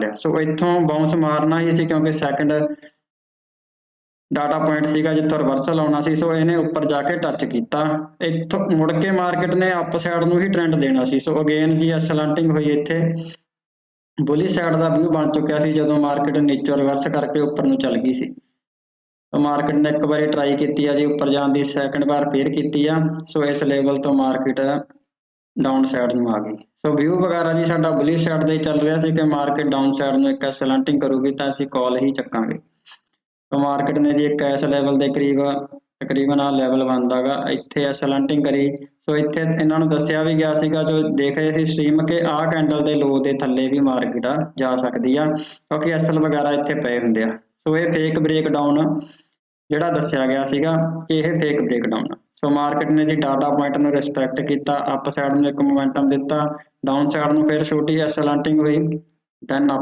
ਲਿਆ ਸੋ ਇੱਥੋਂ ਬਾਉਂਸ ਮਾਰਨਾ ਹੀ ਸੀ ਕਿਉਂਕਿ ਸੈਕੰਡ ਡਾਟਾ ਪੁਆਇੰਟ ਸੀਗਾ ਜਿੱਥੋਂ ਰਿਵਰਸਲ ਆਉਣਾ ਸੀ ਸੋ ਇਹਨੇ ਉੱਪਰ ਜਾ ਕੇ ਟੱਚ ਕੀਤਾ। ਇੱਥੋਂ ਮੁੜ ਕੇ ਮਾਰਕੀਟ ਨੇ ਅਪ ਸਾਈਡ ਨੂੰ ਹੀ ਟ੍ਰੈਂਡ ਦੇਣਾ ਸੀ। ਸੋ ਅਗੇਨ ਜੀ ਸਲੰਟਿੰਗ ਹੋਈ ਇੱਥੇ। ਬੁਲੀ ਸਾਈਡ ਦਾ ਵਿਊ ਬਣ ਚੁੱਕਿਆ ਸੀ ਜਦੋਂ ਮਾਰਕੀਟ ਨੀਚੋਂ ਰਿਵਰਸ ਕਰਕੇ ਉੱਪਰ ਨੂੰ ਚੱਲ ਗਈ ਸੀ। ਸੋ ਮਾਰਕੀਟ ਨੇ ਇੱਕ ਵਾਰੀ ਟਰਾਈ ਕੀਤੀ ਆ ਜੀ, ਉੱਪਰ ਜਾਣ ਦੀ ਸੈਕੰਡ ਵਾਰ ਫੇਰ ਕੀਤੀ ਆ। ਸੋ ਇਸ ਲੈਵਲ ਤੋਂ ਮਾਰਕੀਟ ਡਾਊਨ ਸਾਈਡ ਨੂੰ ਆ ਗਈ। ਸੋ ਵਿਊ ਵਗੈਰਾ ਜੀ ਸਾਡਾ ਬੁਲੀ ਸਾਈਡ ਦੇ ਚੱਲ ਰਿਹਾ ਸੀ ਕਿ ਮਾਰਕੀਟ ਡਾਊਨ ਸਾਈਡ ਨੂੰ ਇੱਕ ਸਲੰਟਿੰਗ ਕਰੂਗੀ ਤਾਂ ਅਸੀਂ ਕਾਲ ਹੀ ਚੱਕਾਂਗੇ। ਸੋ ਮਾਰਕੀਟ ਨੇ ਜੀ ਇੱਕ ਇਸ ਲੈਵਲ ਦੇ ਕਰੀਬ, ਤਕਰੀਬਨ ਆ ਲੈਵਲ ਬਣਦਾਗਾ ਇੱਥੇ ਸਲੰਟਿੰਗ ਕਰੀ। ਸੋ ਇੱਥੇ ਇਹਨਾਂ ਨੂੰ ਦੱਸਿਆ ਵੀ ਗਿਆ ਸੀਗਾ, ਜੋ ਦੇਖ ਰਹੇ ਸੀ ਸਟ੍ਰੀਮ ਕਿ ਆਹ ਕੈਂਡਲ ਦੇ ਲੋ ਦੇ ਥੱਲੇ ਵੀ ਮਾਰਕੀਟ ਆ, ਜਾ ਸਕਦੀ ਆ, ਕਿਉਂਕਿ ਐਸਐਲ ਵਗੈਰਾ ਇੱਥੇ ਪਏ ਹੁੰਦੇ ਆ। ਸੋ ਇਹ ਫੇਕ ਬ੍ਰੇਕ ਡਾਊਨ ਜਿਹੜਾ ਦੱਸਿਆ ਗਿਆ ਸੀਗਾ, ਕਿ ਇਹ ਫੇਕ ਬ੍ਰੇਕਡਾਊਨ ਸੋ ਮਾਰਕੀਟ ਨੇ ਜੀ ਡਾਟਾ ਪੁਆਇੰਟ ਨੂੰ ਰਿਸਪੈਕਟ ਕੀਤਾ ਅਪ ਸਾਈਡ ਨੂੰ ਇੱਕ ਮੋਮੈਂਟਮ ਦਿੱਤਾ ਡਾਊਨ ਸਾਈਡ ਨੂੰ ਫਿਰ ਛੋਟੀ ਐਸਐਲੈਂਟਿੰਗ ਹੋਈ ਦੈਨ ਅਪ